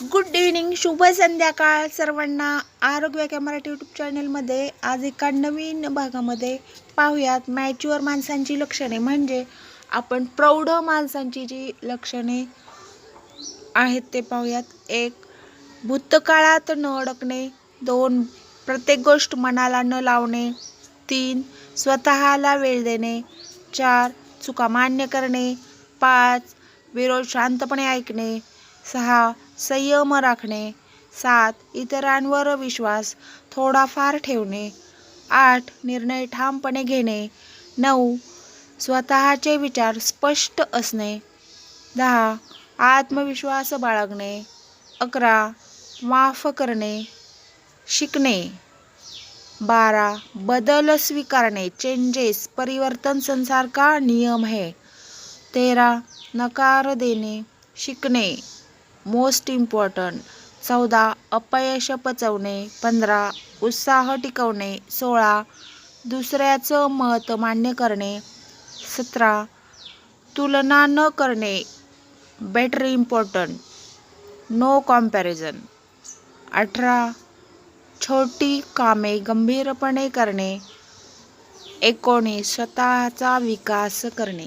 Good evening शुभ संध्याकाळ सर्वांना. आरोग्य व्याख्या मराठी यूट्यूब चॅनलमध्ये आज एका नवीन भागामध्ये पाहूयात. मॅच्युअर माणसांची लक्षणे म्हणजे आपण प्रौढ माणसांची जी लक्षणे आहेत ते पाहूयात. एक भूतकाळात न अडकणे. दोन प्रत्येक गोष्ट मनाला न लावणे. तीन स्वतःला वेळ देणे. चार चुका मान्य करणे. पाच विरोध शांतपणे ऐकणे. सहा संयम राखणे सात इतरांवर विश्वास थोडाफार ठेवणे आठ निर्णय ठामपणे घेणे नऊ स्वतःचे विचार स्पष्ट असणे दहा आत्मविश्वास बाळगणे अकरा माफ करणे शिकणे बारा बदल स्वीकारणे चेंजेस परिवर्तन संसार का नियम है तेरा नकार देणे शिकणे. Most important. चौदा अपयश पचवणे. पंधरा उत्साह टिकवणे. सोळा दुसऱ्याचं मत मान्य करणे. सतरा तुलना न करणे. बेटर इम्पॉर्टंट नो कॉम्पॅरिझन अठरा छोटी कामे गंभीरपणे करणे. एकोणीस स्वतःचा विकास करणे.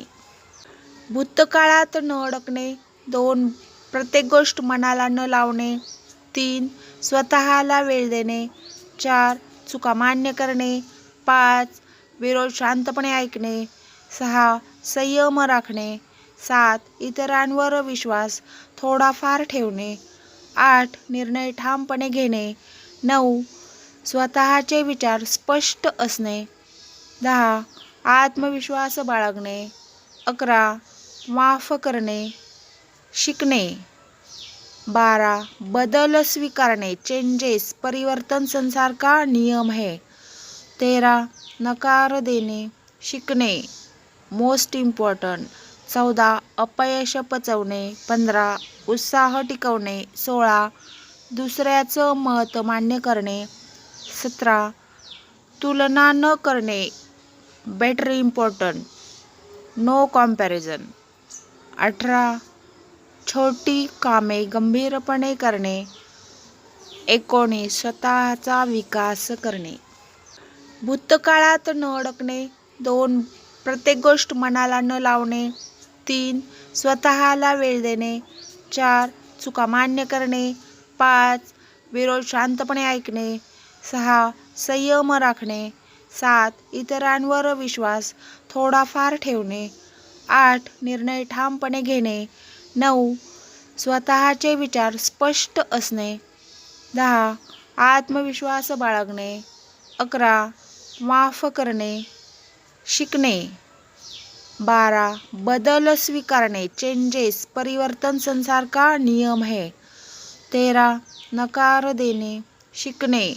भूतकाळात न अडकणे. दोन प्रत्येक गोष्ट मनाला न लावणे. तीन स्वतःला वेळ देणे. चार चुका मान्य करणे. पाच विरोध शांतपणे ऐकणे. सहा संयम राखणे. सात इतरांवर विश्वास थोडाफार ठेवणे. आठ निर्णय ठामपणे घेणे. नऊ स्वतःचे विचार स्पष्ट असणे. दहा आत्मविश्वास बाळगणे. अकरा माफ करणे. शिकणे. बारा बदल स्वीकारणे. चेंजेस परिवर्तन संसार का नियम है? तेरा नकार देणे. शिकणे. मोस्ट इम्पॉर्टंट चौदा अपयश पचवणे. पंधरा उत्साह टिकवणे. सोळा दुसऱ्याचं मत मान्य करणे. सतरा तुलना न करणे. बेटर इम्पॉर्टंट नो कॉम्पॅरिझन अठरा छोटी कामे गंभीरपणे करणे. एकोणीस स्वतःचा विकास करणे. भूतकाळात न अडकणे. दोन प्रत्येक गोष्ट मनाला न लावणे. तीन स्वतःला वेळ देणे. चार चुका मान्य करणे. पाच विरोध शांतपणे ऐकणे. सहा संयम राखणे. सात इतरांवर विश्वास थोडाफार ठेवणे. आठ निर्णय ठामपणे घेणे. नऊ. स्वतःचे विचार स्पष्ट असणे. दहा. आत्मविश्वास बाळगणे. अकरा. माफ करणे. शिकणे. बारा. बदल स्वीकारणे. चेंजेस परिवर्तन संसार का नियम है? तेरा. नकार देणे. शिकणे.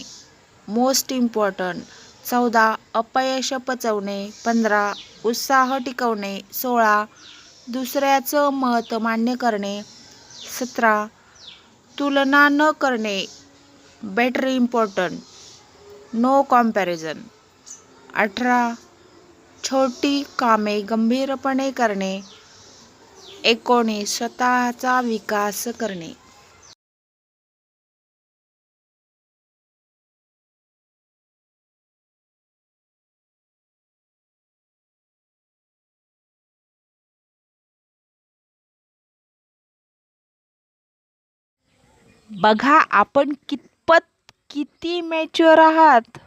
मोस्ट इम्पॉर्टंट चौदा. अपयश पचवणे. पंधरा. उत्साह टिकवणे. सोळा. दुसऱ्याचं मत मान्य करणे. सतरा. तुलना न करणे. बेटर इम्पॉर्टंट नो कॉम्पॅरिझन अठरा. छोटी कामे गंभीरपणे करणे. एकोणीस. स्वतःचा विकास करणे. बघा आपण कितपत किती मॅच्युअर आहात.